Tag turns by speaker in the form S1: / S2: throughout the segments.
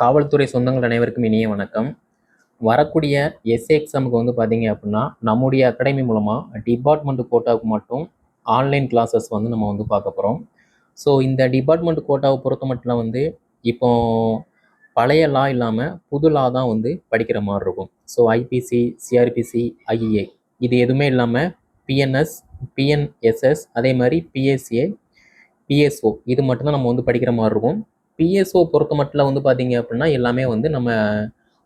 S1: காவல்துறை சொந்தங்கள் அனைவருக்கும் இனிய வணக்கம். வரக்கூடிய எஸ்ஏ எக்ஸாமுக்கு வந்து பார்த்தீங்க அப்படின்னா நம்முடைய அகாடமி மூலமாக டிபார்ட்மெண்ட் கோட்டாவுக்கு மட்டும் ஆன்லைன் கிளாஸஸ் வந்து நம்ம வந்து பார்க்க போகிறோம் ஸோ இந்த டிபார்ட்மெண்ட் கோட்டாவை பொறுத்த மட்டும் வந்து இப்போ பழைய லா இல்லாமல் புது லா தான் வந்து படிக்கிற மாதிரி இருக்கும். ஸோ ஐபிசி சிஆர்பிசி ஐஇஏ இது எதுவுமே இல்லாமல் பிஎன்எஸ் பிஎன்எஸ்எஸ் அதே மாதிரி பிஎஸ்ஏ பிஎஸ்ஓ இது மட்டும்தான் நம்ம வந்து படிக்கிற மாதிரி இருக்கும். பிஎஸ்ஓ பொறுத்த மட்டும் வந்து பார்த்தீங்க அப்படின்னா எல்லாமே வந்து நம்ம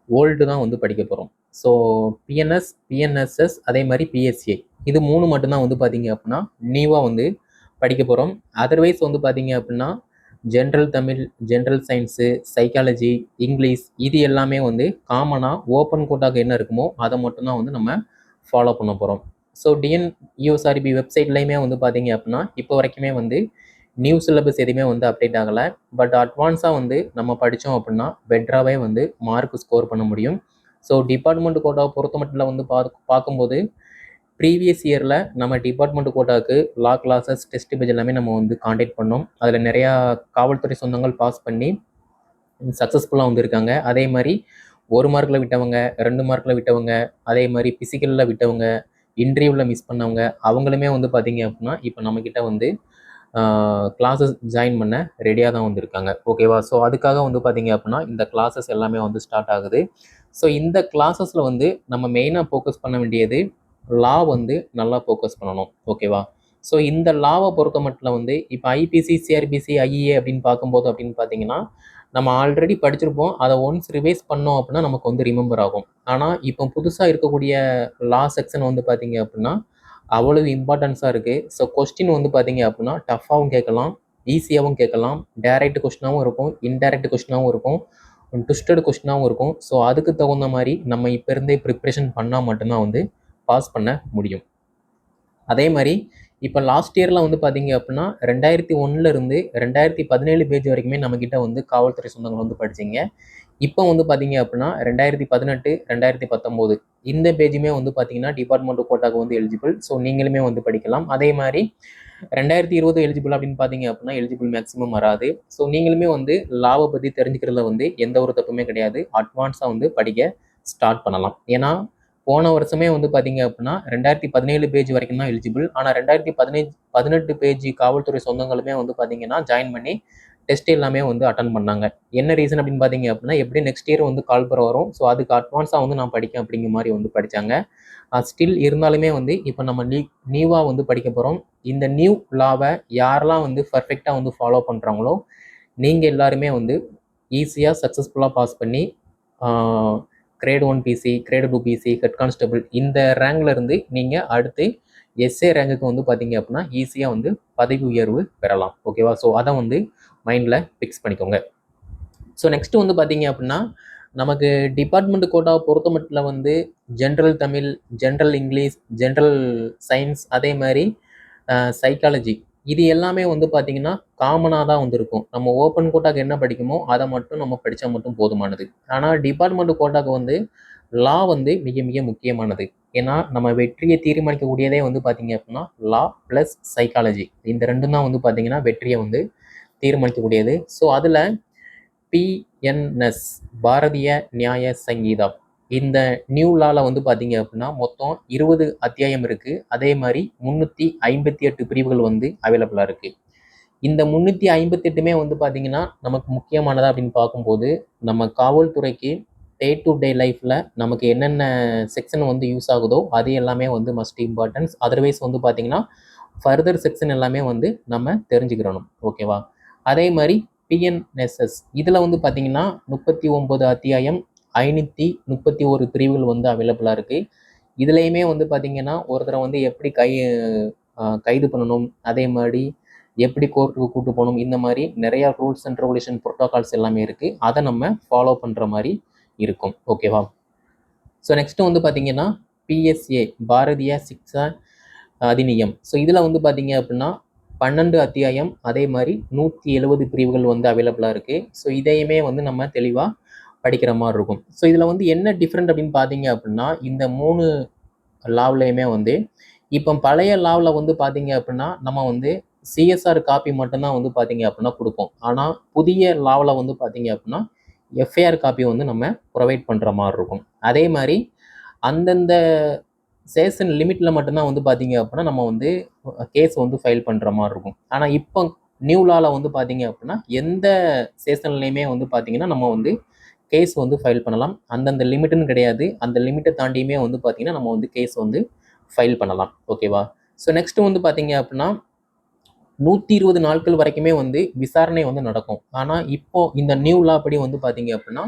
S1: ஓல்டு தான் வந்து படிக்க போகிறோம் ஸோ பிஎன்எஸ் பிஎன்எஸ்எஸ் அதே மாதிரி பிஎஸ்சிஐ இது மூணு மட்டும்தான் வந்து பார்த்தீங்க அப்படின்னா நியூவாக வந்து படிக்க போகிறோம் அதர்வைஸ் வந்து பார்த்தீங்க அப்படின்னா general Tamil general science psychology English இது எல்லாமே வந்து காமனாக ஓப்பன் கோட்டாக என்ன இருக்குமோ அதை மட்டும்தான் வந்து நம்ம ஃபாலோ பண்ண போகிறோம் ஸோ டிஎன் யூஎஸ்ஆர்பி வெப்சைட்லேயுமே வந்து பார்த்தீங்க அப்படின்னா இப்போ வரைக்குமே வந்து நியூ சிலபஸ் எதுவுமே வந்து அப்டேட் ஆகலை. பட் அட்வான்ஸாக வந்து நம்ம படித்தோம் அப்படின்னா பெட்டராகவே வந்து மார்க் ஸ்கோர் பண்ண முடியும். ஸோ டிபார்ட்மெண்ட் கோட்டாவை பொறுத்த மட்டும் வந்து பா பார்க்கும்போது ப்ரீவியஸ் இயரில் நம்ம டிபார்ட்மெண்ட் கோட்டாவுக்கு லா கிளாஸஸ் டெஸ்ட் பேஜ் எல்லாமே நம்ம வந்து காண்டாக்ட் பண்ணோம். அதில் நிறையா காவல்துறை சொந்தங்கள் பாஸ் பண்ணி சக்ஸஸ்ஃபுல்லாக வந்திருக்காங்க. அதே மாதிரி ஒரு மார்க்கில் விட்டவங்க ரெண்டு மார்க்கில் விட்டவங்க அதே மாதிரி ஃபிசிக்கலில் விட்டவங்க இன்டர்வியூவில் மிஸ் பண்ணவங்க அவங்களுமே வந்து பார்த்தீங்க அப்படின்னா இப்போ நம்மக்கிட்ட வந்து கிளாஸஸ் ஜாயின் பண்ண ரெடியாக தான் வந்திருக்காங்க. ஓகேவா ஸோ அதுக்காக வந்து பார்த்தீங்க அப்படின்னா இந்த கிளாஸஸ் எல்லாமே வந்து ஸ்டார்ட் ஆகுது. ஸோ இந்த கிளாஸஸில் வந்து நம்ம மெயினாக ஃபோக்கஸ் பண்ண வேண்டியது லா வந்து நல்லா ஃபோக்கஸ் பண்ணணும். ஓகேவா ஸோ இந்த லாவை பொறுத்த மட்டும் வந்து இப்போ ஐபிசி சிஆர்பிசி ஐஏ அப்படின்னு பார்க்கும்போது அப்படின்னு பார்த்தீங்கன்னா நம்ம ஆல்ரெடி படிச்சிருப்போம். அதை ஒன்ஸ் ரிவைஸ் பண்ணோம் அப்படின்னா நமக்கு வந்து ரிமெம்பர் ஆகும். ஆனால் இப்போ புதுசாக இருக்கக்கூடிய லா செக்ஷன் வந்து பார்த்தீங்க அப்படின்னா அவ்வளவு இம்பார்ட்டன்ஸாக இருக்குது ஸோ கொஸ்டின் வந்து பார்த்தீங்க அப்படின்னா டஃப்பாகவும் கேட்கலாம் ஈஸியாகவும் கேட்கலாம் டேரெக்ட் கொஸ்டினாகவும் இருக்கும் இன்டைரக்ட் கொஸ்டினாகவும் இருக்கும் ட்விஸ்டட் கொஸ்டினாகவும் இருக்கும். ஸோ அதுக்கு தகுந்த மாதிரி நம்ம இப்போ இருந்தே ப்ரிப்ரேஷன் பண்ணால் மட்டும்தான் வந்து பாஸ் பண்ண முடியும். அதே மாதிரி இப்போ லாஸ்ட் இயரில் வந்து பார்த்தீங்க அப்படின்னா ரெண்டாயிரத்தி ஒன்றுலேருந்து ரெண்டாயிரத்தி பதினேழு பேஜ் வரைக்குமே நம்மக்கிட்ட வந்து காவல்துறை சொந்தங்கள் வந்து படிச்சிங்க. இப்போ வந்து பார்த்தீங்க அப்படின்னா ரெண்டாயிரத்தி பதினெட்டு ரெண்டாயிரத்தி பத்தொம்போது. இந்த பேஜுமே வந்து பார்த்தீங்கன்னா டிபார்ட்மெண்ட் கோட்டாக்கு வந்து எலிஜிபிள் ஸோ நீங்களுமே வந்து படிக்கலாம். அதே மாதிரி ரெண்டாயிரத்தி இருபது எலிஜிபிள் அப்படின்னு பார்த்தீங்க அப்படின்னா எலிஜிபிள் மேக்ஸிமம் வராது. ஸோ நீங்களுமே வந்து லாவை பற்றி தெரிஞ்சுக்கிறதுல வந்து எந்த ஒரு தப்புமே கிடையாது. அட்வான்ஸாக வந்து படிக்க ஸ்டார்ட் பண்ணலாம். ஏன்னா போன வருஷமே வந்து பார்த்தீங்க அப்படின்னா ரெண்டாயிரத்தி பதினேழு பேஜ் வரைக்கும் தான் எலிஜிபிள் ஆனால் ரெண்டாயிரத்தி பதினேழு பதினெட்டு பேஜ் காவல்துறை சொந்தங்களுமே வந்து பார்த்தீங்கன்னா ஜாயின் பண்ணி டெஸ்ட் எல்லாமே வந்து அட்டன் பண்ணாங்க. என்ன ரீசன் அப்படின்னு பார்த்தீங்க அப்படின்னா எப்படி நெக்ஸ்ட் இயர் வந்து கால்பர் வரும்? ஸோ அதுக்கு அட்வான்ஸாக வந்து நான் படிக்கேன் அப்படிங்கிற மாதிரி வந்து படித்தாங்க ஸ்டில் இருந்தாலுமே வந்து இப்போ நம்ம நியூ நியூவாக வந்து படிக்க போகிறோம் இந்த நியூ லாவை யாரெல்லாம் வந்து பர்ஃபெக்டாக வந்து ஃபாலோ பண்ணுறாங்களோ நீங்கள் எல்லாருமே வந்து ஈஸியாக சக்ஸஸ்ஃபுல்லாக பாஸ் பண்ணி grade one PC grade two PC head constable இந்த ரேங்க்லேருந்து நீங்கள் அடுத்து எஸ்ஏ ரேங்குக்கு வந்து பார்த்தீங்க அப்படின்னா ஈஸியாக வந்து பதவி உயர்வு பெறலாம். ஓகேவா ஸோ அதை வந்து மைண்டில் ஃபிக்ஸ் பண்ணிக்கோங்க. ஸோ நெக்ஸ்ட்டு வந்து பார்த்தீங்க அப்படின்னா நமக்கு டிபார்ட்மெண்ட் கோட்டாவை பொறுத்த மட்டும் வந்து general Tamil general English general science அதே மாதிரி சைக்காலஜி இது எல்லாமே வந்து பார்த்திங்கன்னா காமனாக தான் வந்து இருக்கும் நம்ம ஓப்பன் கோட்டாக்கு என்ன படிக்குமோ அதை மட்டும் நம்ம படித்தா மட்டும் போதுமானது. ஆனால் டிபார்ட்மெண்ட் கோட்டாக்கு வந்து லா வந்து மிக மிக முக்கியமானது. ஏன்னா நம்ம வெற்றியை தீர்மானிக்கக்கூடியதே வந்து பார்த்தீங்க அப்படின்னா லா ப்ளஸ் சைக்காலஜி இந்த ரெண்டும் தான் வந்து பார்த்திங்கன்னா வெற்றியை வந்து தீர்மானிக்கக்கூடியது. ஸோ அதில் பிஎன்எஸ் பாரதிய நியாய சங்கீதா இந்த நியூ லாவில் வந்து பார்த்தீங்க அப்படின்னா மொத்தம் இருபது அத்தியாயம் இருக்குது அதே மாதிரி முந்நூற்றி ஐம்பத்தி எட்டு பிரிவுகள் வந்து அவைலபிளாக இருக்குது இந்த முந்நூற்றி ஐம்பத்தெட்டுமே வந்து பார்த்திங்கன்னா நமக்கு முக்கியமானதா அப்படின்னு பார்க்கும்போது நம்ம காவல்துறைக்கு டே டு டே லைஃப்பில் நமக்கு என்னென்ன செக்ஷன் வந்து யூஸ் ஆகுதோ அது எல்லாமே வந்து மஸ்ட் இம்பார்ட்டன்ஸ் அதர்வைஸ் வந்து பார்த்திங்கன்னா ஃபர்தர் செக்ஷன் எல்லாமே வந்து நம்ம தெரிஞ்சுக்கிறணும். ஓகேவா அதே மாதிரி பிஎன்எஸ்எஸ் இதில் வந்து பார்த்தீங்கன்னா முப்பத்தி ஒம்பது அத்தியாயம் ஐநூற்றி முப்பத்தி ஒரு பிரிவுகள் வந்து அவைலபிளாக இருக்குது இதுலேயுமே வந்து பார்த்திங்கன்னா ஒருத்தரை வந்து எப்படி கை கைது பண்ணணும் அதே மாதிரி எப்படி கோர்ட்டுக்கு கூட்டு போகணும் இந்த மாதிரி நிறையா ரூல்ஸ் அண்ட் ரெகுலேஷன் ப்ரோட்டோகால்ஸ் எல்லாமே இருக்குது அதை நம்ம ஃபாலோ பண்ணுற மாதிரி இருக்கும். ஓகேவா ஸோ நெக்ஸ்ட்டு வந்து பார்த்திங்கன்னா பிஎஸ்ஏ பாரதிய சிக்ஷா அதிநியம். ஸோ இதில் வந்து பார்த்தீங்க அப்படின்னா பன்னெண்டு அத்தியாயம் அதே மாதிரி நூற்றி எழுபது பிரிவுகள் வந்து அவைலபிளாக இருக்குது ஸோ இதையுமே வந்து நம்ம தெளிவாக படிக்கிற மாதிரி இருக்கும். ஸோ இதில் வந்து என்ன டிஃப்ரெண்ட் அப்படின்னு பார்த்தீங்க அப்படின்னா இந்த மூணு லாவ்லையுமே வந்து இப்போ பழைய லாவில் வந்து பார்த்தீங்க அப்படின்னா நம்ம வந்து சிஎஸ்ஆர் காப்பி மட்டும்தான் வந்து பார்த்தீங்க அப்படின்னா கொடுப்போம். ஆனால் புதிய லாவில் வந்து பார்த்தீங்க அப்படின்னா எஃப்ஐஆர் காப்பி வந்து நம்ம ப்ரொவைட் பண்ணுற மாதிரி இருக்கும். அதே மாதிரி அந்தந்த சேஷன் லிமிட்டில் மட்டும்தான் வந்து பார்த்தீங்க அப்படின்னா நம்ம வந்து கேஸ் வந்து ஃபைல் பண்ணுற மாதிரி இருக்கும். ஆனால் இப்போ நியூ லாவில் வந்து பார்த்தீங்க அப்படின்னா எந்த சேஷன்லேயுமே வந்து பார்த்தீங்கன்னா நம்ம வந்து கேஸ் வந்து ஃபைல் பண்ணலாம். அந்தந்த லிமிட்டுன்னு கிடையாது. அந்த லிமிட்டை தாண்டியுமே வந்து பார்த்தீங்கன்னா நம்ம வந்து கேஸ் வந்து ஃபைல் பண்ணலாம். ஓகேவா ஸோ நெக்ஸ்ட்டு வந்து பார்த்தீங்க அப்படின்னா நூற்றி இருபது நாட்கள் வரைக்குமே வந்து விசாரணை வந்து நடக்கும். ஆனால் இப்போ இந்த நியூ லா படி வந்து பார்த்தீங்க அப்படின்னா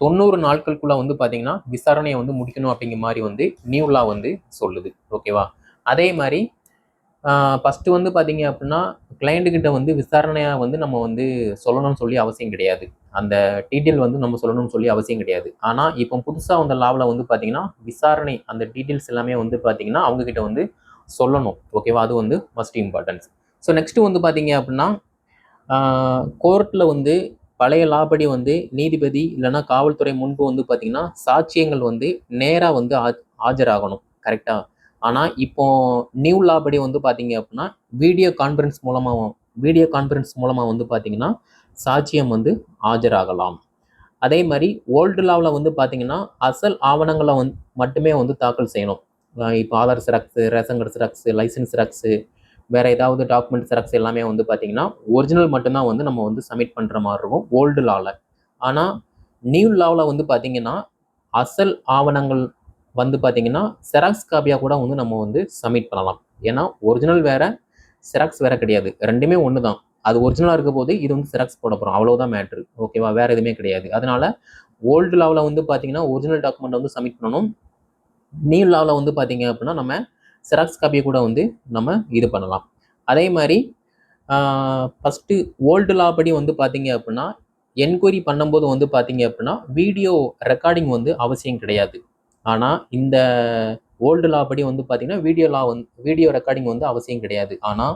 S1: தொண்ணூறு நாட்களுக்குள்ள வந்து பார்த்தீங்கன்னா விசாரணையை வந்து முடிக்கணும் அப்படிங்கிற மாதிரி வந்து நியூ லா வந்து சொல்லுது. ஓகேவா அதே மாதிரி ஃபஸ்ட்டு வந்து பார்த்தீங்க அப்படின்னா கிளைண்ட்டுக்கிட்ட வந்து விசாரணையாக வந்து நம்ம வந்து சொல்லணும்னு சொல்லி அவசியம் கிடையாது. அந்த டீட்டெயில் வந்து நம்ம சொல்லணும்னு சொல்லி அவசியம் கிடையாது. ஆனால் இப்போ புதுசாக வந்த லாவில் வந்து பார்த்தீங்கன்னா விசாரணை அந்த டீட்டெயில்ஸ் எல்லாமே வந்து பார்த்தீங்கன்னா அவங்கக்கிட்ட வந்து சொல்லணும். ஓகேவா அது வந்து மஸ்ட் இம்பார்ட்டன்ஸ் ஸோ நெக்ஸ்ட்டு வந்து பார்த்தீங்க அப்படின்னா கோர்ட்டில் வந்து பழைய லாபடி வந்து நீதிபதி இல்லைன்னா காவல்துறை முன்பு வந்து பார்த்திங்கன்னா சாட்சியங்கள் வந்து நேராக வந்து ஆஜராகணும். கரெக்டாக ஆனால் இப்போ நியூ லாபடி வந்து பார்த்தீங்க அப்படின்னா வீடியோ கான்ஃபரன்ஸ் மூலமாக வீடியோ கான்ஃபரன்ஸ் மூலமாக வந்து பார்த்திங்கன்னா சாட்சியம் வந்து ஆஜராகலாம். அதே மாதிரி ஓல்டு லாவில் வந்து பார்த்திங்கன்னா அசல் ஆவணங்களை வந்து மட்டுமே வந்து தாக்கல் செய்யணும். இப்போ Aadhaar xerox ration card xerox licence xerox வேறு ஏதாவது டாக்குமெண்ட் ஜெராக்ஸ் எல்லாமே வந்து பார்த்தீங்கன்னா ஒரிஜினல் மட்டும்தான் வந்து நம்ம வந்து சப்மிட் பண்ணுற மாதிரி இருக்கும் ஓல்டு லாவில் ஆனால் நியூ லாவில் வந்து பார்த்தீங்கன்னா அசல் ஆவணங்கள் வந்து பார்த்தீங்கன்னா செராக்ஸ் காப்பியாக கூட வந்து நம்ம வந்து சப்மிட் பண்ணலாம். ஏன்னா ஒரிஜினல் வேறு செராக்ஸ் வேறு கிடையாது. ரெண்டுமே ஒன்று தான் அது ஒரிஜினலாக இருக்க போது இது வந்து செராக்ஸ் போட போகிறோம் அவ்வளோதான் மேட்ரு ஓகேவா வேறு எதுவுமே கிடையாது. அதனால் ஓல்டு லாவில் வந்து பார்த்தீங்கன்னா ஒரிஜினல் டாக்குமெண்ட் வந்து சப்மிட் பண்ணணும். நியூ லாவில் வந்து பார்த்தீங்க அப்படின்னா நம்ம செராக்ஸ் காப்பியை கூட வந்து நம்ம இது பண்ணலாம். அதே மாதிரி ஃபஸ்ட்டு ஓல்டு லா படி வந்து பார்த்தீங்க அப்படின்னா என்கொயரி பண்ணும்போது வந்து பார்த்தீங்க அப்படின்னா வீடியோ ரெக்கார்டிங் வந்து அவசியம் கிடையாது. ஆனால் இந்த ஓல்டு லா படி வந்து பார்த்தீங்கன்னா வீடியோ லா வந்து வீடியோ ரெக்கார்டிங் வந்து அவசியம் கிடையாது. ஆனால்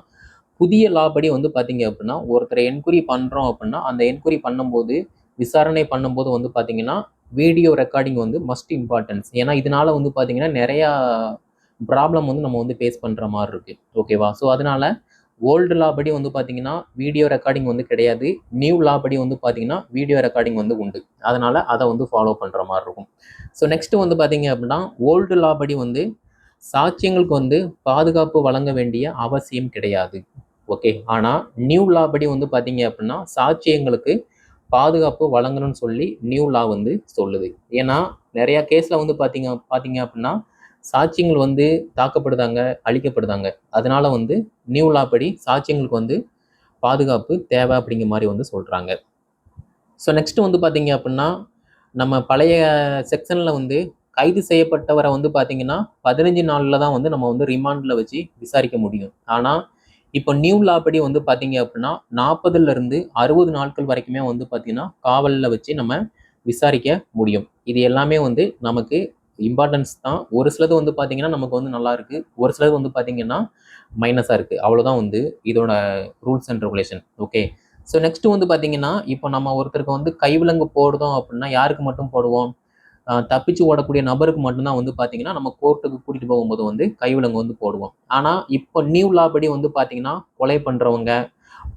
S1: புதிய லா படி வந்து பார்த்தீங்க அப்படின்னா ஒருத்தரை என்கொயரி பண்ணுறோம் அப்படின்னா அந்த என்கொயரி பண்ணும்போது விசாரணை பண்ணும்போது வந்து பார்த்தீங்கன்னா வீடியோ ரெக்கார்டிங் வந்து மஸ்ட் இம்பார்ட்டன்ஸ் ஏன்னா இதனால் வந்து பார்த்தீங்கன்னா நிறையா ப்ராப்ளம் வந்து நம்ம வந்து ஃபேஸ் பண்ணுற மாதிரி இருக்குது ஓகேவா ஸோ அதனால் ஓல்டு லா படி வந்து பார்த்தீங்கன்னா வீடியோ ரெக்கார்டிங் வந்து கிடையாது. நியூ லா படி வந்து பார்த்தீங்கன்னா வீடியோ ரெக்கார்டிங் வந்து உண்டு. அதனால் அதை வந்து ஃபாலோ பண்ணுற மாதிரி இருக்கும். ஸோ நெக்ஸ்ட் வந்து பார்த்தீங்க அப்படின்னா ஓல்டு லா படி வந்து சாட்சியங்களுக்கு வந்து பாதுகாப்பு வழங்க வேண்டிய அவசியம் கிடையாது. ஓகே ஆனால் நியூ லா படி வந்து பார்த்தீங்க அப்படின்னா சாட்சியங்களுக்கு பாதுகாப்பு வழங்கணும்னு சொல்லி நியூ லா வந்து சொல்லுது. ஏன்னா நிறையா கேஸில் வந்து பார்த்தீங்க பார்த்தீங்க அப்படின்னா சாட்சியங்கள் வந்து தாக்கப்படுதாங்க அழிக்கப்படுதாங்க. அதனால வந்து நியூ லா படி சாட்சியங்களுக்கு வந்து பாதுகாப்பு தேவை அப்படிங்கிற மாதிரி வந்து சொல்கிறாங்க ஸோ நெக்ஸ்ட் வந்து பார்த்தீங்க அப்படின்னா நம்ம பழைய செக்ஷனில் வந்து கைது செய்யப்பட்டவரை வந்து பார்த்தீங்கன்னா பதினஞ்சு நாளில் தான் வந்து நம்ம வந்து ரிமாண்டில் வச்சு விசாரிக்க முடியும். ஆனால் இப்போ நியூ லா படி வந்து பார்த்தீங்க அப்படின்னா நாற்பதுலேருந்து அறுபது நாட்கள் வரைக்குமே வந்து பார்த்தீங்கன்னா காவலில் வச்சு நம்ம விசாரிக்க முடியும். இது எல்லாமே வந்து நமக்கு இம்பார்ட்டன்ஸ் தான். ஒரு சிலது வந்து பார்த்தீங்கன்னா நமக்கு வந்து நல்லா இருக்குது ஒரு சிலது வந்து பார்த்தீங்கன்னா மைனஸாக இருக்குது அவ்வளோதான் வந்து இதோட rules and regulation okay so next வந்து பார்த்தீங்கன்னா இப்போ நம்ம ஒருத்தருக்கு வந்து கைவிலங்கு போடுறோம் அப்படின்னா யாருக்கு மட்டும் போடுவோம்? தப்பிச்சு ஓடக்கூடிய நபருக்கு மட்டும்தான் வந்து பார்த்தீங்கன்னா நம்ம கோர்ட்டுக்கு கூட்டிகிட்டு போகும்போது வந்து கைவிலங்கு வந்து போடுவோம். ஆனால் இப்போ நியூ லா படி வந்து பார்த்தீங்கன்னா கொலை பண்ணுறவங்க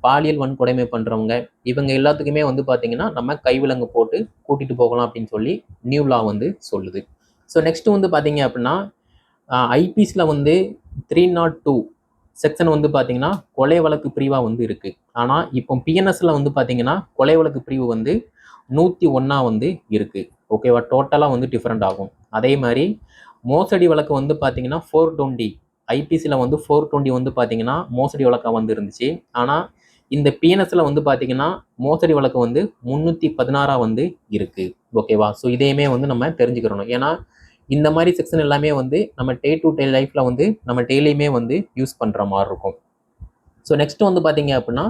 S1: பாலியல் வன்கொடைமை பண்ணுறவங்க இவங்க எல்லாத்துக்குமே வந்து பார்த்தீங்கன்னா நம்ம கைவிலங்கு போட்டு கூட்டிகிட்டு போகலாம் அப்படின்னு சொல்லி நியூ லா வந்து சொல்லுது. ஸோ நெக்ஸ்ட்டு வந்து பார்த்தீங்க அப்படின்னா ஐபிஸில் வந்து த்ரீ நாட் டூ செக்ஷன் வந்து பார்த்தீங்கன்னா கொலை வழக்கு பிரிவாக வந்து இருக்குது ஆனால் இப்போ பிஎன்எஸ்சில் வந்து பார்த்தீங்கன்னா கொலை வழக்கு பிரிவு வந்து நூற்றி ஒன்றா வந்து இருக்குது ஓகேவா டோட்டலாக வந்து டிஃப்ரெண்ட் ஆகும். அதே மாதிரி மோசடி வழக்கு வந்து பார்த்தீங்கன்னா ஃபோர் டுவெண்ட்டி ஐபிசியில் வந்து ஃபோர் டுவெண்ட்டி வந்து பார்த்தீங்கன்னா மோசடி வழக்காக வந்து இருந்துச்சு. ஆனால் இந்த பிஎன்எஸ்ல வந்து பார்த்தீங்கன்னா மோசடி வழக்கு வந்து முந்நூற்றி பதினாறாக வந்து இருக்குது ஓகேவா ஸோ இதையுமே வந்து நம்ம தெரிஞ்சுக்கிறணும். ஏன்னா இந்த மாதிரி செக்ஷன் எல்லாமே வந்து நம்ம டே டு டே லைஃப்பில் வந்து நம்ம டெய்லியுமே வந்து யூஸ் பண்ணுற மாதிரி இருக்கும். ஸோ நெக்ஸ்ட் வந்து பார்த்தீங்க அப்படின்னா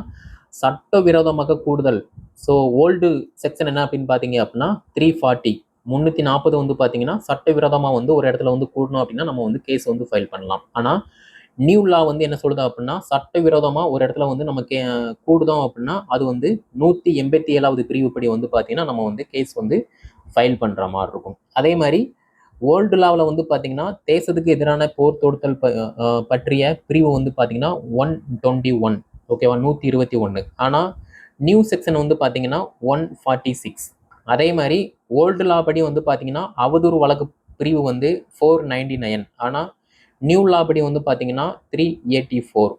S1: சட்டவிரோதமாக கூடுதல். ஸோ ஓல்டு செக்ஷன் என்ன அப்படின்னு பார்த்தீங்க அப்படின்னா த்ரீ ஃபார்ட்டி முந்நூற்றி நாற்பது வந்து பார்த்தீங்கன்னா சட்டவிரோதமாக வந்து ஒரு இடத்துல வந்து கூடணும் அப்படின்னா நம்ம வந்து கேஸ் வந்து ஃபைல் பண்ணலாம். ஆனால் நியூ லா வந்து என்ன சொல்லுது அப்படின்னா சட்டவிரோதமாக ஒரு இடத்துல வந்து நம்ம கே கூடுதோம் அப்படின்னா அது வந்து நூற்றி எண்பத்தி ஏழாவது பிரிவுப்படி வந்து பார்த்தீங்கன்னா நம்ம வந்து கேஸ் வந்து ஃபைல் பண்ணுற மாதிரி இருக்கும். அதே மாதிரி ஓல்டு லாவில் வந்து பார்த்தீங்கன்னா தேசத்துக்கு எதிரான போர் தொடுத்தல் ப பற்றிய பிரிவு வந்து பார்த்தீங்கன்னா ஒன் டுவெண்ட்டி ஒன் ஓகேவா நூற்றி இருபத்தி ஒன்று ஆனால் நியூ செக்ஷன் வந்து பார்த்தீங்கன்னா ஒன் ஃபார்ட்டி சிக்ஸ் அதே மாதிரி ஓல்டு லா படி வந்து பார்த்தீங்கன்னா அவதூறு வழக்கு பிரிவு வந்து ஃபோர் நைன்டி நைன் ஆனால் நியூ லா படி வந்து பார்த்தீங்கன்னா த்ரீ எயிட்டி ஃபோர்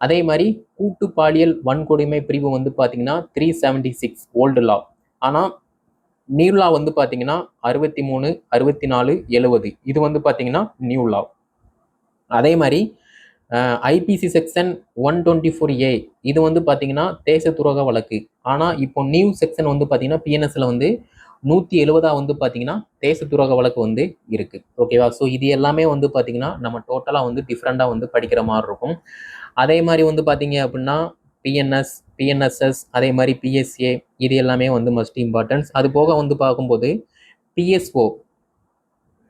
S1: அதே மாதிரி கூட்டு பாலியல் வன்கொடுமை பிரிவு வந்து பார்த்தீங்கன்னா three seventy six old law ஆனால் நியூ லா வந்து பார்த்தீங்கன்னா அறுபத்தி மூணு அறுபத்தி நாலு எழுவது. இது வந்து பார்த்தீங்கன்னா நியூ லா அதே மாதிரி IPC section one twenty four A இது வந்து பார்த்தீங்கன்னா தேச துரோக வழக்கு. ஆனால் இப்போ நியூ செக்ஷன் வந்து பார்த்தீங்கன்னா பிஎன்எஸ்ல வந்து நூற்றி எழுபதாக வந்து பார்த்தீங்கன்னா தேச துரோக வழக்கு வந்து இருக்குது ஓகேவா ஸோ இது எல்லாமே வந்து பார்த்தீங்கன்னா நம்ம டோட்டலாக வந்து டிஃப்ரெண்ட்டாக வந்து படிக்கிற மாதிரி இருக்கும். அதே மாதிரி வந்து பார்த்தீங்க அப்படின்னா பிஎன்எஸ் பிஎன்எஸ்எஸ் அதே மாதிரி பிஎஸ்ஏ இது எல்லாமே வந்து மஸ்ட் இம்பார்ட்டன்ஸ் அது போக வந்து பார்க்கும்போது பிஎஸ்ஓ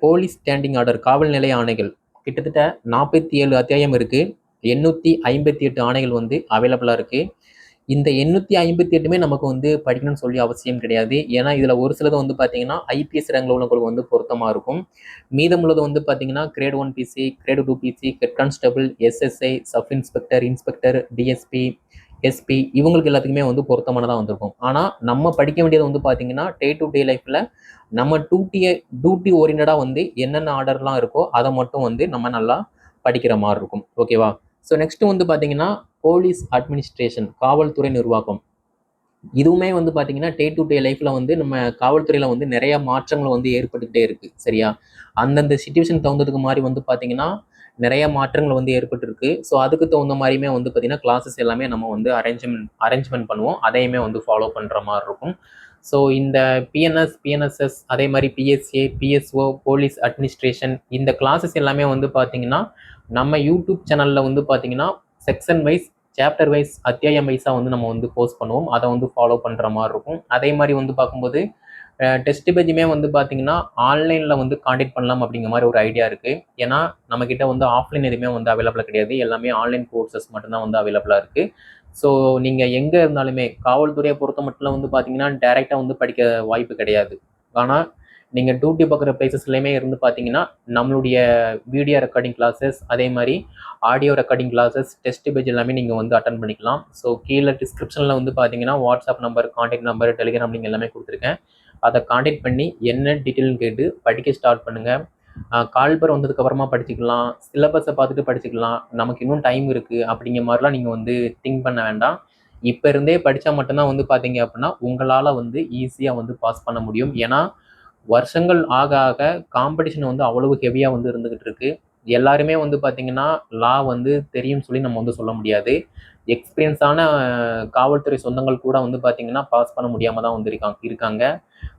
S1: போலீஸ் ஸ்டாண்டிங் ஆர்டர் காவல் நிலைய ஆணைகள். கிட்டத்தட்ட நாற்பத்தி ஏழு அத்தியாயம் இருக்குது எண்ணூற்றி ஐம்பத்தி எட்டு ஆணைகள் வந்து அவைலபிளாக இருக்குது இந்த எண்ணூற்றி ஐம்பத்தி எட்டுமே நமக்கு வந்து படிக்கணும்னு சொல்லி அவசியம் கிடையாது. ஏன்னா இதில் ஒரு சிலது வந்து பார்த்தீங்கன்னா ஐபிஎஸ் ரேங்கில் உள்ளவங்களுக்கு வந்து பொருத்தமாக இருக்கும். மீதமுள்ளது வந்து பார்த்தீங்கன்னா grade one PC grade two PC head constable SSI sub inspector inspector DSP SP இவங்களுக்கு எல்லாத்துக்குமே வந்து பொருத்தமானதாக வந்திருக்கும். ஆனால் நம்ம படிக்க வேண்டியது வந்து பார்த்தீங்கன்னா டே டு டே லைஃப்பில் நம்ம டியூட்டியை டியூட்டி ஓரியன்டாக வந்து என்னென்ன ஆர்டர்லாம் இருக்கோ அதை மட்டும் வந்து நம்ம நல்லா படிக்கிற மாதிரி இருக்கும். ஓகேவா ஸோ நெக்ஸ்ட்டு வந்து பார்த்தீங்கன்னா போலீஸ் அட்மினிஸ்ட்ரேஷன் காவல்துறை நிர்வாகம். இதுவுமே வந்து பார்த்தீங்கன்னா டே டு டே லைஃப்பில் வந்து நம்ம காவல்துறையில் வந்து நிறைய மாற்றங்கள் வந்து ஏற்பட்டுக்கிட்டே இருக்குது சரியா? அந்தந்த சுச்சுவேஷன் தகுந்ததுக்கு மாதிரி வந்து பார்த்தீங்கன்னா நிறைய மாற்றங்கள் வந்து ஏற்பட்டிருக்கு. ஸோ அதுக்கு தகுந்த மாதிரியுமே வந்து பார்த்திங்கன்னா கிளாஸஸ் எல்லாமே நம்ம வந்து அரேஞ்ச்மெண்ட் அரேஞ்ச்மெண்ட் பண்ணுவோம். அதையுமே வந்து ஃபாலோ பண்ணுற மாதிரி இருக்கும். ஸோ இந்த பிஎன்எஸ் பிஎன்எஸ்எஸ் அதே மாதிரி பிஎஸ்ஏ பிஎஸ்ஓ போலீஸ் அட்மினிஸ்ட்ரேஷன் இந்த கிளாஸஸ் எல்லாமே வந்து பார்த்திங்கன்னா நம்ம யூடியூப் சேனலில் வந்து பார்த்திங்கன்னா செக்ஷன் வைஸ் சாப்டர் வைஸ் அத்தியாயம் வைஸாக வந்து நம்ம வந்து போஸ்ட் பண்ணுவோம். அதை வந்து ஃபாலோ பண்ணுற மாதிரி இருக்கும். அதே மாதிரி வந்து பார்க்கும்போது டெஸ்ட் பேஜுமே வந்து பார்த்தீங்கன்னா ஆன்லைனில் வந்து காண்டாக்ட் பண்ணலாம் அப்படிங்கிற மாதிரி ஒரு ஐடியா இருக்குது ஏன்னா நம்மக்கிட்ட வந்து ஆஃப்லைன் எதுவுமே வந்து அவைலபிளாக கிடையாது. எல்லாமே ஆன்லைன் கோர்சஸ் மட்டும்தான் வந்து அவைலபிளாக இருக்குது ஸோ நீங்கள் எங்கே இருந்தாலுமே காவல்துறையை பொறுத்த மட்டும் வந்து பார்த்தீங்கன்னா டேரெக்டாக வந்து படிக்க வாய்ப்பு கிடையாது. ஆனால் நீங்கள் டியூட்டி பார்க்குற பிளேசஸ்லையுமே இருந்து பார்த்தீங்கன்னா நம்மளுடைய வீடியோ ரெக்கார்டிங் கிளாஸஸ் அதே மாதிரி audio recording classes test page எல்லாமே நீங்கள் வந்து அட்டன் பண்ணிக்கலாம். ஸோ கீழே டிஸ்கிரிப்ஷனில் வந்து பார்த்தீங்கன்னா WhatsApp number contact number Telegram நீங்கள் எல்லாமே கொடுத்துருக்கேன். அதை காண்டாக்ட் பண்ணி என்ன டீட்டெயில்னு கேட்டு படிக்க ஸ்டார்ட் பண்ணுங்கள் கால்பர் வந்ததுக்கப்புறமா படிச்சுக்கலாம். சிலபஸை பார்த்துட்டு படிச்சுக்கலாம். நமக்கு இன்னும் டைம் இருக்குது அப்படிங்கிற மாதிரிலாம் நீங்கள் வந்து திங்க் பண்ண வேண்டாம். இப்போ இருந்தே படித்தா மட்டும்தான் வந்து பார்த்தீங்க அப்படின்னா உங்களால் வந்து ஈஸியாக வந்து பாஸ் பண்ண முடியும். ஏன்னா வருஷங்கள் ஆக ஆக காம்படிஷன் வந்து அவ்வளவு ஹெவியாக வந்து இருந்துக்கிட்டு இருக்கு. எல்லாருமே வந்து பார்த்தீங்கன்னா லா வந்து தெரியும்னு சொல்லி நம்ம வந்து சொல்ல முடியாது. எக்ஸ்பீரியன்ஸான காவல்துறை சொந்தங்கள் கூட வந்து பார்த்தீங்கன்னா பாஸ் பண்ண முடியாமல் தான் வந்து இருக்காங்க இருக்காங்க.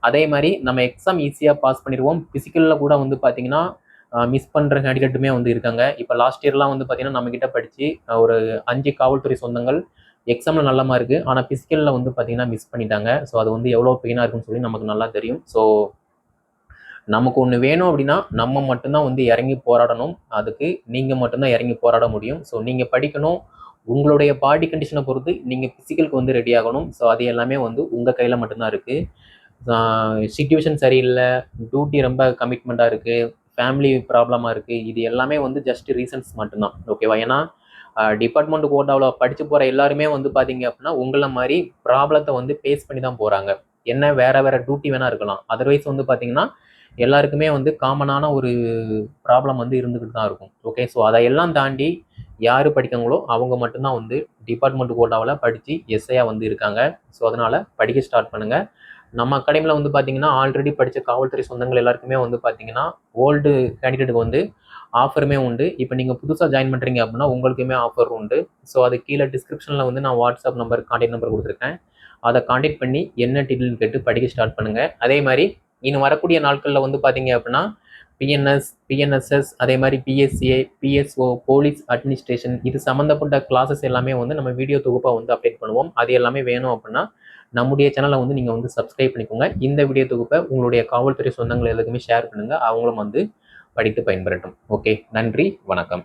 S1: அதே மாதிரி நம்ம எக்ஸாம் ஈஸியாக பாஸ் பண்ணிடுவோம். ஃபிசிக்கலில் கூட வந்து பார்த்தீங்கன்னா மிஸ் பண்ணுற கேண்டிடேட்டுமே வந்து இருக்காங்க. இப்போ லாஸ்ட் இயர்லாம் வந்து பார்த்தீங்கன்னா நம்மக்கிட்ட படித்து ஒரு அஞ்சு காவல்துறை சொந்தங்கள் எக்ஸாமில் நல்ல மார்க்கு ஆனால் ஃபிசிக்கலில் வந்து பார்த்தீங்கன்னா மிஸ் பண்ணிட்டாங்க. ஸோ அது வந்து எவ்வளோ பெயினாக இருக்குன்னு சொல்லி நமக்கு நல்லா தெரியும். ஸோ நமக்கு ஒன்று வேணும் அப்படின்னா நம்ம மட்டும்தான் வந்து இறங்கி போராடணும். அதுக்கு நீங்கள் மட்டும்தான் இறங்கி போராட முடியும். ஸோ நீங்கள் படிக்கணும். உங்களுடைய பாடி கண்டிஷனை பொறுத்து நீங்கள் ஃபிசிக்கலுக்கு வந்து ரெடி ஆகணும். ஸோ அது எல்லாமே வந்து உங்கள் கையில் மட்டும்தான் இருக்குது சுச்சுவேஷன் சரியில்லை டியூட்டி ரொம்ப கமிட்மெண்ட்டாக இருக்குது ஃபேமிலி ப்ராப்ளமாக இருக்குது இது எல்லாமே வந்து ஜஸ்ட் ரீசன்ஸ் மட்டும்தான். ஓகேவா ஏன்னா டிபார்ட்மெண்ட் கோட்டாவில் படித்து போகிற எல்லாருமே வந்து பார்த்தீங்க அப்படின்னா உங்களை மாதிரி ப்ராப்ளத்தை வந்து ஃபேஸ் பண்ணி தான் போகிறாங்க என்ன வேறு வேறு டியூட்டி வேணால் இருக்கலாம். அதர்வைஸ் வந்து பார்த்தீங்கன்னா எல்லாருக்குமே வந்து காமனான ஒரு ப்ராப்ளம் வந்து இருந்துக்கிட்டு தான் இருக்கும். ஓகே ஸோ அதையெல்லாம் தாண்டி யார் படிக்காங்களோ அவங்க மட்டும்தான் வந்து டிபார்ட்மெண்ட் கோட்டாவில் படித்து எஸ்ஐயாக வந்து இருக்காங்க. ஸோ அதனால் படிக்க ஸ்டார்ட் பண்ணுங்கள் நம்ம அகாடமியில் வந்து பார்த்தீங்கன்னா ஆல்ரெடி படித்த காவல்துறை சொந்தங்கள் எல்லாருக்குமே வந்து பார்த்தீங்கன்னா ஓல்டு கேண்டிடேட்டுக்கு வந்து ஆஃபருமே உண்டு. இப்போ நீங்கள் புதுசாக ஜாயின் பண்ணுறீங்க அப்படின்னா உங்களுக்குமே ஆஃபர் உண்டு. ஸோ அது கீழே டிஸ்கிரிப்ஷனில் வந்து நான் வாட்ஸ்அப் நம்பர் கான்டாக்ட் நம்பர் கொடுத்துருக்கேன். அதை காண்டாக்ட் பண்ணி என்ன டீட்டெயில் கேட்டு படிக்க ஸ்டார்ட் பண்ணுங்கள் அதே மாதிரி இன்னும் வரக்கூடிய நாட்களில் வந்து பார்த்தீங்க அப்படின்னா பிஎன்எஸ் பிஎன்எஸ்எஸ் அதே மாதிரி பிஎஸ்சிஏ பிஎஸ்ஓ போலீஸ் அட்மினிஸ்ட்ரேஷன் இது சம்மந்தப்பட்ட கிளாஸஸ் எல்லாமே வந்து நம்ம வீடியோ தொகுப்பாக வந்து அப்டேட் பண்ணுவோம். அது எல்லாமே வேணும் அப்படின்னா நம்முடைய சேனலை வந்து நீங்கள் வந்து சப்ஸ்கிரைப் பண்ணிக்கோங்க. இந்த வீடியோ தொகுப்பை உங்களுடைய காவல்துறை சொந்தங்கள் எல்லாத்துக்குமே ஷேர் பண்ணுங்கள் அவங்களும் வந்து படித்து பயன்பெறட்டும். ஓகே நன்றி வணக்கம்.